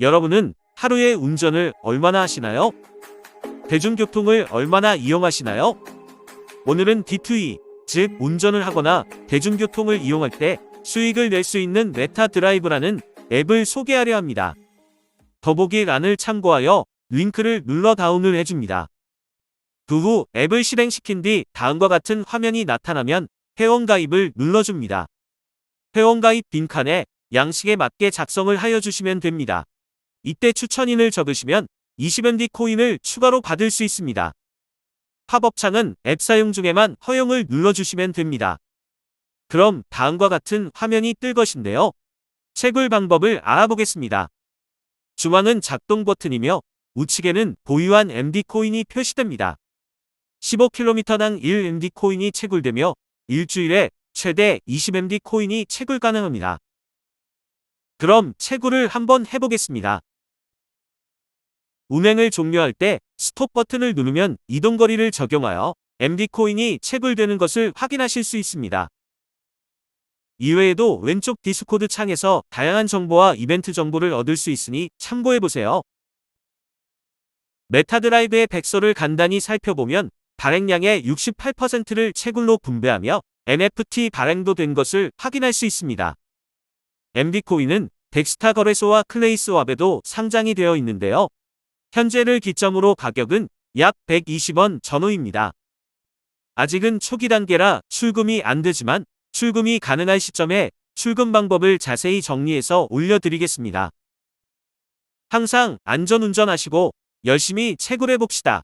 여러분은 하루에 운전을 얼마나 하시나요? 대중교통을 얼마나 이용하시나요? 오늘은 D2E, 즉 운전을 하거나 대중교통을 이용할 때 수익을 낼 수 있는 메타 드라이브라는 앱을 소개하려 합니다. 더보기란을 참고하여 링크를 눌러 다운을 해줍니다. 그 후 앱을 실행시킨 뒤 다음과 같은 화면이 나타나면 회원가입을 눌러줍니다. 회원가입 빈칸에 양식에 맞게 작성을 하여 주시면 됩니다. 이때 추천인을 적으시면 20MD 코인을 추가로 받을 수 있습니다. 팝업창은 앱 사용 중에만 허용을 눌러주시면 됩니다. 그럼 다음과 같은 화면이 뜰 것인데요. 채굴 방법을 알아보겠습니다. 중앙은 작동 버튼이며 우측에는 보유한 MD 코인이 표시됩니다. 15km당 1MD 코인이 채굴되며 일주일에 최대 20MD 코인이 채굴 가능합니다. 그럼 채굴을 한번 해보겠습니다. 운행을 종료할 때 스톱 버튼을 누르면 이동거리를 적용하여 MD 코인이 채굴되는 것을 확인하실 수 있습니다. 이외에도 왼쪽 디스코드 창에서 다양한 정보와 이벤트 정보를 얻을 수 있으니 참고해보세요. 메타드라이브의 백서를 간단히 살펴보면 발행량의 68%를 채굴로 분배하며 NFT 발행도 된 것을 확인할 수 있습니다. MD코인은 덱스타 거래소와 클레이스왑에도 상장이 되어 있는데요. 현재를 기점으로 가격은 약 120원 전후입니다. 아직은 초기 단계라 출금이 안 되지만 출금이 가능할 시점에 출금 방법을 자세히 정리해서 올려드리겠습니다. 항상 안전운전하시고 열심히 채굴해 봅시다.